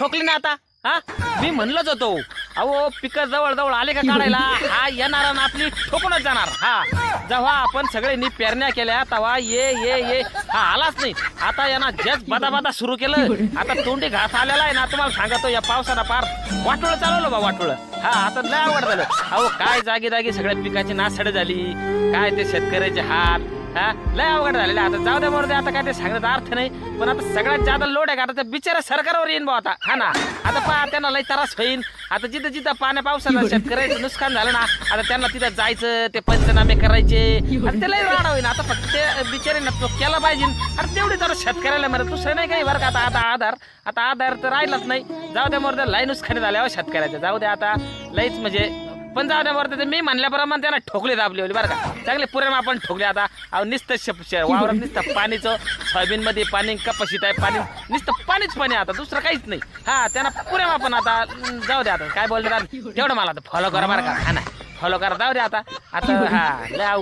ठोकली ना आता. हा? मी म्हणलंच होतो. अहो पिकं जवळ जवळ आले का काढायला? हा येणार ना आपली ठोकूनच जाणार. हा. जेव्हा आपण सगळ्यांनी पेरण्या केल्या तेव्हा ये ये ये. हा आलाच नाही. आता यांना जग बदाबदा सुरू केलं. आता तोंडी घास आलेला आहे ना तुम्हाला सांगतो या पावसाला पार वाटोळ चालवलं बा वाटोळ. हा आता लय आवड झालं. अहो काय जागी जागी सगळ्या पिकाची नासड झाली. काय ते शेतकऱ्याचे हात हा? लय अवघड झालेलं. आता जाऊ द्या बरोबर आता काय ते सांगण्याचा अर्थ नाही. पण आता सगळ्यात जादा लोड आहे का? आता त्या बिचारा सरकारवर येईन बा आता. हा ना? आता पहा त्यांना लय त्रास होईन. आता जिथं जिथं पाण्या पावसानं शेतकऱ्याचं नुकसान झालं ना आता त्यांना तिथं जायचं ते पंचनामे करायचे. आता ते लय राडा होईन. आता फक्त ते बिचारे ना तो केला पाहिजे. अरे तेवढी जरा शेतकऱ्याला मरत दुसरं नाही काही बरं का? आता आता आधार. आता आधार तर राहिलाच नाही. जाऊ द्या मोरद्या लय नुकसान झाल्या हो शेतकऱ्याच्या जाऊ द्या आता. लईच म्हणजे पण जाऊ द्या बरं ते मी म्हणल्याप्रमाणे त्यांना ठोकले दाबले होते बरं का? चांगले पुरे आपण ठोकले आता. अहो नुसतं शप- श- वावरात नुसतं पाणीचं सोयाबीन मध्ये पाणी कपाशीत आहे पाणी नुसतं पाणीच पाणी आता दुसरं काहीच नाही. हा त्यांना पुरे आपण आता अं, जाऊ द्या आता काय बोलणार? तेवढं मला आता फॉलो करा बरं का? हा ना? फॉलो करा जाऊ द्या आता. आता हा लय अवघड